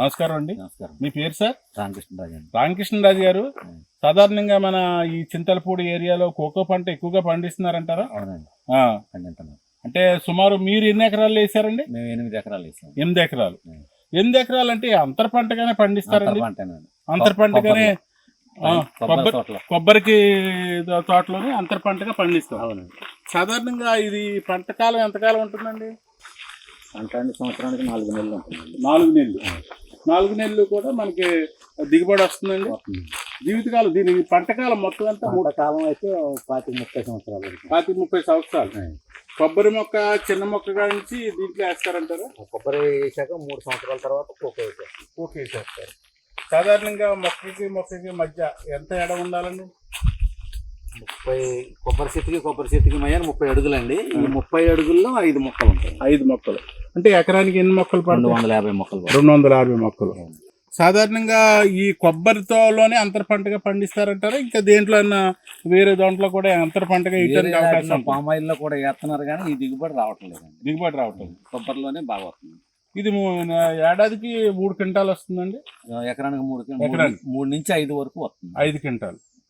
నమస్కారం అండి. నమస్కారం. మీ పేరు సార్? రామకృష్ణరాజు అండి. రామకృష్ణరాజు గారు. సాధారణంగా మన ఈ చింతలపూడి ఏరియాలో కోకో పంట ఎక్కువగా పండిస్తున్నారంటారా? అవునండి. ఆ, అంటే సుమారు మీరు ఎన్ని ఎకరాలు వేసారండి? మేము ఎనిమిది ఎకరాలు వేసాం. ఎనిమిది ఎకరాలు. ఎనిమిది ఎకరాలు అంటే అంతర పంటగానే పండిస్తారండి? పంటేనండి అంతర పంటగానే ఆ, కొబ్బరి కొబ్బరి తోటలో. కొబ్బరికి దో- తోటలోనే అంతర పంటగా పండిస్తాం. అవునండి. సాధారణంగా ఇది పంట కాలం ఎంతకాలం ఉంటుందండి? పంట అండి సంవత్సరానికి నాలుగు నెలలు ఉంటుందండి. నాలుగు నెలలు. నాలుగు నెలలు కూడా మనకి దిగుబడి వస్తుందండి. వస్తుంది. జీవితకాలం దీని పంటకాలం మొత్తం అంతా మూడు కాలం అయితే పాతి ముప్పై సంవత్సరాలు. పాతి ముప్పై సంవత్సరాలు. కొబ్బరి మొక్క చిన్న మొక్కగా నుంచి దీంట్లో వేస్తారంటారా? కొబ్బరి వేసాక మూడు సంవత్సరాల తర్వాత కోకో వేసాం ఓకే సార్ సార్ సాధారణంగా మొక్కకి మొక్కకి మధ్య ఎంత ఎడ ఉండాలండి? ముప్పై కొబ్బరి చెట్టుకి కొబ్బరి చెట్టుకి మధ్య ముప్పై అడుగులండి. ఈ ముప్పై అడుగుల్లో ఐదు మొక్కలు ఉంటాయి. ఐదు మొక్కలు. అంటే ఎకరానికి ఎన్ని మొక్కలు రెండు వందల యాభై మొక్కలు. రెండు వందల యాభై మొక్కలు. సాధారణంగా ఈ కొబ్బరితోలోనే అంతర పంటగా పండిస్తారంటారా? ఇంకా దేంట్లో వేరే దాంట్లో కూడా అంతర పంటగా అవకాశం ఉంటుందా? పామ్ ఆయిల్లో కూడా వేస్తున్నారు కానీ ఈ దిగుబడి రావట్లేదండి దిగుబడి రావటం కొబ్బరిలోనే బాగా వస్తుంది. ఇది ఏడాదికి మూడు క్వింటాలు వస్తుందండి? ఎకరానికి మూడు కి- ఎకరానికి. మూడు మూడు నుంచి ఐదు వరకు వస్తుంది. ఐదు క్వింటాలు.